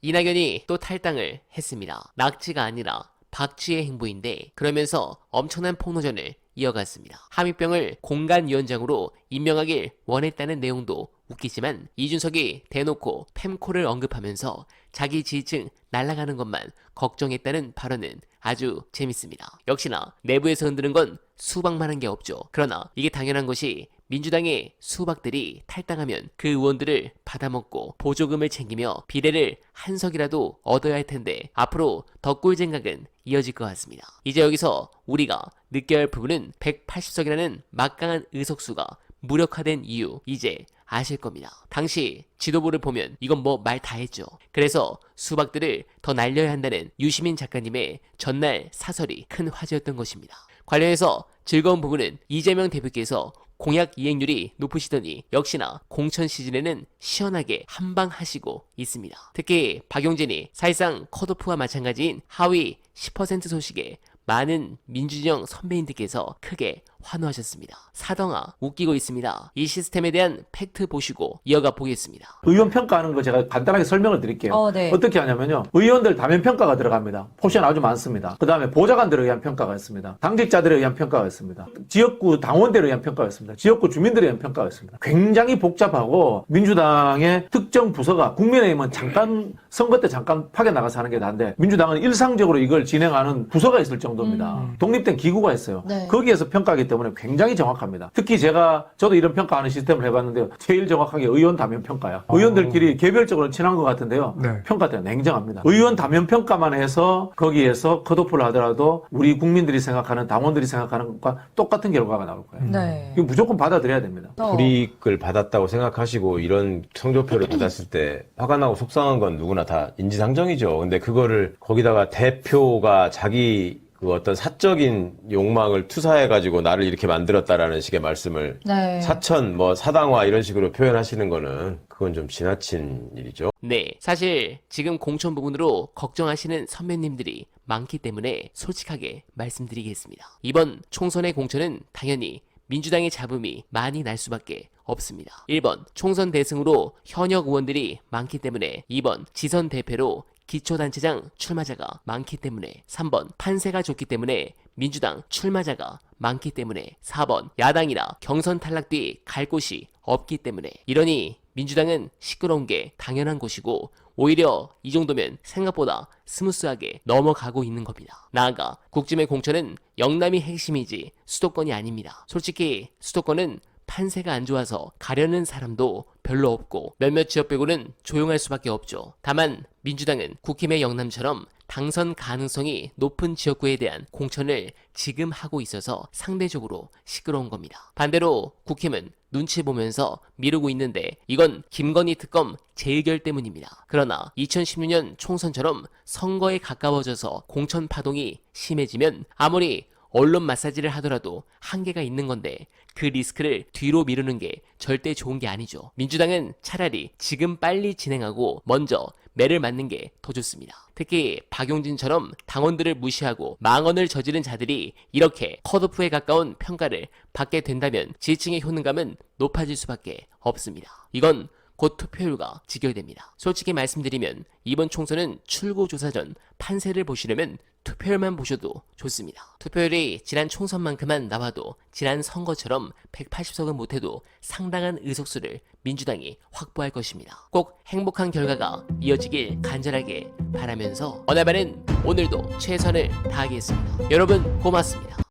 이낙연이 또 탈당을 했습니다. 낙지가 아니라 박쥐의 행보인데 그러면서 엄청난 폭로전을 이어갔습니다. 함익병을 공간위원장으로 임명하길 원했다는 내용도 웃기지만 이준석이 대놓고 팸코를 언급하면서 자기 지지층 날아가는 것만 걱정했다는 발언은 아주 재밌습니다. 역시나 내부에서 흔드는 건 수박만한 게 없죠. 그러나 이게 당연한 것이 민주당의 수박들이 탈당하면 그 의원들을 받아먹고 보조금을 챙기며 비례를 한 석이라도 얻어야 할 텐데 앞으로 더 꿀쟁각은 이어질 것 같습니다. 이제 여기서 우리가 느껴야 할 부분은 180석이라는 막강한 의석수가 무력화된 이유 이제 아실 겁니다. 당시 지도부를 보면 이건 뭐 말 다 했죠. 그래서 수박들을 더 날려야 한다는 유시민 작가님의 전날 사설이 큰 화제였던 것입니다. 관련해서 즐거운 부분은 이재명 대표께서 공약 이행률이 높으시더니 역시나 공천 시즌에는 시원하게 한방 하시고 있습니다. 특히 박용진이 사실상 컷오프와 마찬가지인 하위 10% 소식에 많은 민주진영 선배님들께서 크게 환호하셨습니다. 사덩아 웃기고 있습니다. 이 시스템에 대한 팩트 보시고 이어가 보겠습니다. 의원 평가하는 거 제가 간단하게 설명을 드릴게요. 어, 네. 떻게 하냐면요. 의원들 다면 평가가 들어갑니다. 포션 아주 많습니다. 그 다음에 보좌관들에 의한 평가가 있습니다. 당직자들에 의한 평가가 있습니다. 지역구 당원들에 의한 평가가 있습니다. 지역구 주민들에 의한 평가가 있습니다. 굉장히 복잡하고 민주당의 특정 부서가 국민의힘은 잠깐 선거 때 잠깐 파견 나가서 하는 게 나은데 민주당은 일상적으로 이걸 진행하는 부서가 있을 정도입니다. 독립된 기구가 있어요. 네. 거기에서 평가하기 때문에 굉장히 정확합니다. 특히 제가 저도 이런 평가하는 시스템을 해봤는데요. 제일 정확하게 의원 다면 평가야. 의원들끼리 개별적으로 친한 것 같은데요. 네. 평가 때는 냉정합니다. 의원 다면 평가만 해서 거기에서 컷오프를 하더라도 우리 국민들이 생각하는 당원들이 생각하는 것과 똑같은 결과가 나올 거예요. 네. 이거 무조건 받아들여야 됩니다. 어. 불이익을 받았다고 생각하시고 이런 성적표를 받았을 때 화가 나고 속상한 건 누구나 다 인지상정이죠. 근데 그거를 거기다가 대표가 자기 그 어떤 사적인 욕망을 투사해가지고 나를 이렇게 만들었다라는 식의 말씀을 네. 사천, 뭐 사당화 이런 식으로 표현하시는 거는 그건 좀 지나친 일이죠. 네, 사실 지금 공천 부분으로 걱정하시는 선배님들이 많기 때문에 솔직하게 말씀드리겠습니다. 이번 총선의 공천은 당연히 민주당의 잡음이 많이 날 수밖에 없습니다. 1번 총선 대승으로 현역 의원들이 많기 때문에 2번 지선 대표로 기초단체장 출마자가 많기 때문에 3번 판세가 좋기 때문에 민주당 출마자가 많기 때문에 4번 야당이라 경선 탈락 뒤 갈 곳이 없기 때문에 이러니 민주당은 시끄러운 게 당연한 것이고 오히려 이 정도면 생각보다 스무스하게 넘어가고 있는 겁니다. 나아가 국짐의 공천은 영남이 핵심이지 수도권이 아닙니다. 솔직히 수도권은 판세가 안 좋아서 가려는 사람도 별로 없고 몇몇 지역 빼고는 조용할 수밖에 없죠. 다만 민주당은 국힘의 영남처럼 당선 가능성이 높은 지역구에 대한 공천을 지금 하고 있어서 상대적으로 시끄러운 겁니다. 반대로 국힘은 눈치 보면서 미루고 있는데 이건 김건희 특검 재의결 때문입니다. 그러나 2016년 총선처럼 선거에 가까워져서 공천 파동이 심해지면 아무리 언론 마사지를 하더라도 한계가 있는 건데 그 리스크를 뒤로 미루는 게 절대 좋은 게 아니죠. 민주당은 차라리 지금 빨리 진행하고 먼저 매를 맞는 게 더 좋습니다. 특히 박용진처럼 당원들을 무시하고 망언을 저지른 자들이 이렇게 컷오프에 가까운 평가를 받게 된다면 지지층의 효능감은 높아질 수밖에 없습니다. 이건 곧 투표율과 직결됩니다. 솔직히 말씀드리면 이번 총선은 출구 조사 전 판세를 보시려면 투표율만 보셔도 좋습니다. 투표율이 지난 총선만큼만 나와도 지난 선거처럼 180석은 못해도 상당한 의석수를 민주당이 확보할 것입니다. 꼭 행복한 결과가 이어지길 간절하게 바라면서 어나바는 오늘도 최선을 다하겠습니다. 여러분 고맙습니다.